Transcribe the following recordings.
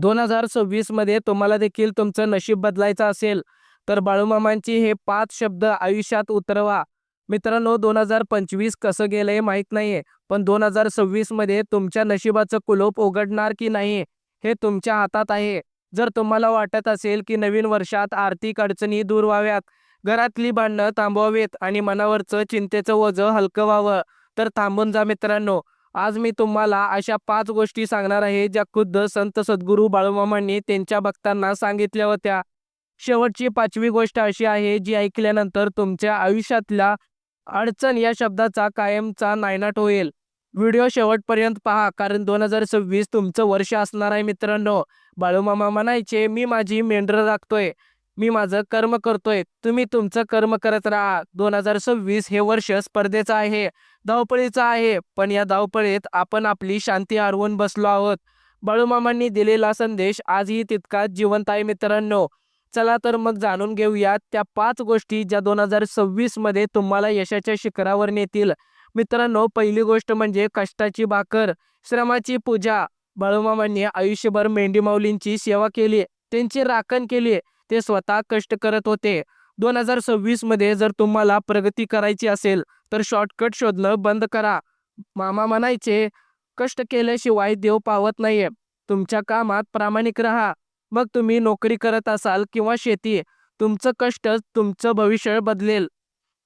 दोन हजार सव्वीसमध्ये तुम्हाला देखील तुमचं नशीब बदलायचं असेल तर बाळूमामांची हे पाच शब्द आयुष्यात उतरवा. मित्रांनो दोन हजार पंचवीस कसं गेलंय माहीत नाहीये पण दोन हजार सव्वीसमध्ये तुमच्या नशिबाचं कुलोप उघडणार की नाही हे तुमच्या हातात आहे. जर तुम्हाला वाटत असेल की नवीन वर्षात आर्थिक अडचणी दूर व्हाव्यात घरातली भांडणं थांबवावीत आणि मनावरचं चिंतेचं ओझं हलकं व्हावं तर थांबून जा मित्रांनो. आज मी तुम्हाला अशा पाच गोष्टी सांगणार आहे ज्या खुद्द संत सद्गुरू बाळूमामांनी त्यांच्या भक्तांना सांगितल्या होत्या. शेवटची पाचवी गोष्ट अशी आहे जी ऐकल्यानंतर तुमच्या आयुष्यातल्या अडचण या शब्दाचा कायमचा नायनाट होईल. व्हिडिओ शेवटपर्यंत पहा कारण दोन हजार सव्वीस तुमचं वर्ष असणार आहे मित्रांनो. बाळूमामा म्हणायचे मी माझी मेंढरं राखतोय. मी माझं कर्म करतोय. तुम्ही तुमचं कर्म करत राहा. दोन हजार सव्वीस हे वर्ष स्पर्धेचं आहे धावपळीचं आहे. पण या धावपळीत आपण आपली शांती हरवून बसलो आहोत. बाळूमामांनी दिलेला संदेश आजही तितकाच जिवंत आहे मित्रांनो. चला तर मग जाणून घेऊयात त्या पाच गोष्टी ज्या दोन हजार सव्वीसमध्ये तुम्हाला यशाच्या शिखरावर नेतील. मित्रांनो पहिली गोष्ट म्हणजे कष्टाची भाकर श्रमाची पूजा. बाळूमामांनी आयुष्यभर मेंढी माऊलींची सेवा केली त्यांची राखण केली. ते स्वतः कष्ट करत होते. दोन हजार सव्वीसमध्ये जर तुम्हाला प्रगती करायची असेल तर शॉर्टकट शोधणं बंद करा. मामा म्हणायचे कष्ट केल्याशिवाय देव पावत नाहीये. तुमच्या कामात प्रामाणिक राहा. मग तुम्ही नोकरी करत असाल किंवा शेती तुमचं कष्टच तुमचं भविष्य बदलेल.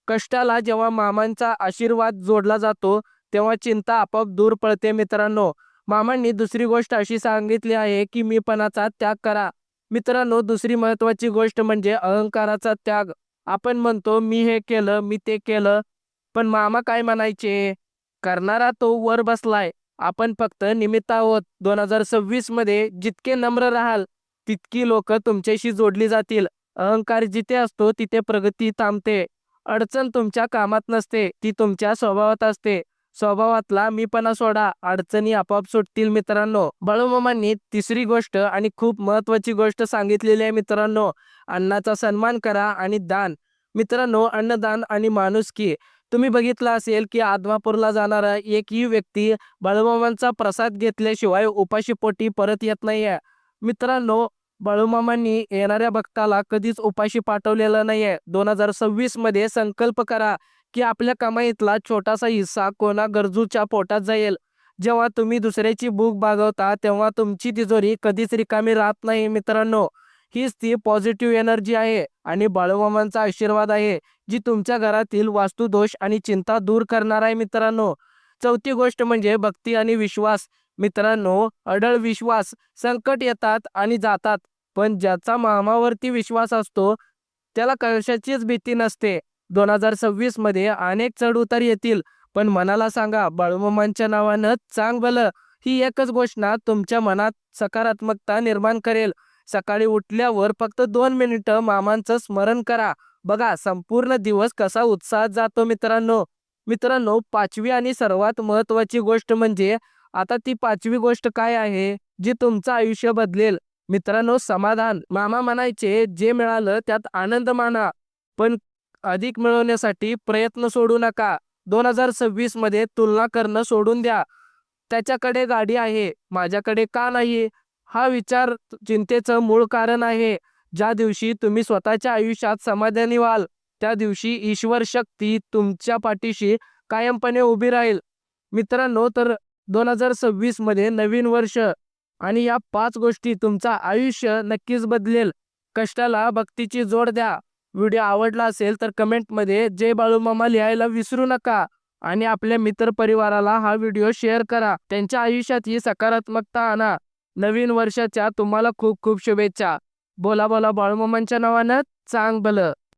कष्टाला जेव्हा मामांचा आशीर्वाद जोडला जातो तेव्हा चिंता आपोआप दूर पळते मित्रांनो. मामांनी दुसरी गोष्ट अशी सांगितली आहे की मीपणाचा त्याग करा. मित्रांनो दुसरी महत्वाची गोष्ट म्हणजे अहंकाराचा त्याग. आपण म्हणतो मी हे केलं मी ते केलं. पण मामा काय म्हणायचे? करणारा तो वर बसलाय. आपण फक्त निमित्त आहोत. दोन हजार सव्वीसमध्ये जितके नम्र राहाल तितकी लोक तुमच्याशी जोडली जातील. अहंकार जिथे असतो तिथे प्रगती थांबते. अडचण तुमच्या कामात नसते. ती तुमच्या स्वभावात असते. स्वभावातला मीपणा सोडा. अडचणी आपोआप सुटतील मित्रांनो. बाळूमामांनी तिसरी गोष्ट आणि खूप महत्वाची गोष्ट सांगितलेली आहे मित्रांनो. अन्नाचा सन्मान करा आणि दान. मित्रांनो अन्नदान आणि माणुसकी तुम्ही बघितलं असेल की आदमापूरला जाणारा एकही व्यक्ती बाळूमामांचा प्रसाद घेतल्याशिवाय उपाशीपोटी परत येत नाहीये. मित्रांनो बाळूमामांनी येणाऱ्या भक्ताला कधीच उपाशी पाठवलेलं नाहीये. दोन हजार सव्वीसमध्ये संकल्प करा. की आपल्या कमाईतला छोटासा हिस्सा कोणा गरजूच्या पोटात जाईल. जेव्हा तुम्ही दुसऱ्याची भूक भागवता तेव्हा तुमची तिजोरी कधीच रिकामी राहत नाही मित्रांनो. हीच ती पॉझिटिव्ह एनर्जी आहे आणि बाळूमामांचा आशीर्वाद आहे जी तुमच्या घरातील वास्तुदोष आणि चिंता दूर करणार आहे मित्रांनो. चौथी गोष्ट म्हणजे भक्ती आणि विश्वास. मित्रांनो अडळ विश्वास. संकट येतात आणि जातात पण ज्याचा मामावरती विश्वास असतो त्याला कशाचीच भीती नसते. दोन हजार सव्वीसमध्ये अनेक चढ उतार येतील. पण मनाला सांगा बाळूमामांच्या नावानं चांग भलं ही एकच घोषणा तुमच्या मनात सकारात्मकता निर्माण करेल. सकाळी उठल्यावर फक्त दोन मिनिटं मामांचं स्मरण करा. बघा संपूर्ण दिवस कसा उत्साहात जातो मित्रांनो. मित्रांनो पाचवी आणि सर्वात महत्वाची गोष्ट म्हणजे आता ती पाचवी गोष्ट काय आहे? जी तुमचं आयुष्य बदलेल. मित्रांनो समाधान. मामा म्हणायचे जे मिळालं त्यात आनंद माना. पण अधिक मिळवण्यासाठी प्रयत्न सोडू नका. दोन हजार सव्वीसमध्ये तुलना करणं सोडून द्या. त्याच्याकडे गाडी आहे. माझ्याकडे का नाही? हा विचार चिंतेचं मूळ कारण आहे. ज्या दिवशी तुम्ही स्वतःच्या आयुष्यात समाधानी व्हाल त्या दिवशी ईश्वर शक्ती तुमच्या पाठीशी कायमपणे उभी राहील. मित्रांनो तर दोन हजार सव्वीसमध्ये नवीन वर्ष आणि या पाच गोष्टी तुमचं आयुष्य नक्कीच बदलेल. कष्टाला भक्तीची जोड द्या. व्हिडिओ आवडला असेल तर कमेंटमध्ये जय बाळूमामा लिहायला विसरू नका. आणि आपल्या मित्र परिवाराला हा व्हिडिओ शेअर करा. त्यांच्या आयुष्यात ही सकारात्मकता आणा. नवीन वर्षाच्या तुम्हाला खूप खूप शुभेच्छा. बोला बोला बाळूमामांच्या नावानं चांग भलं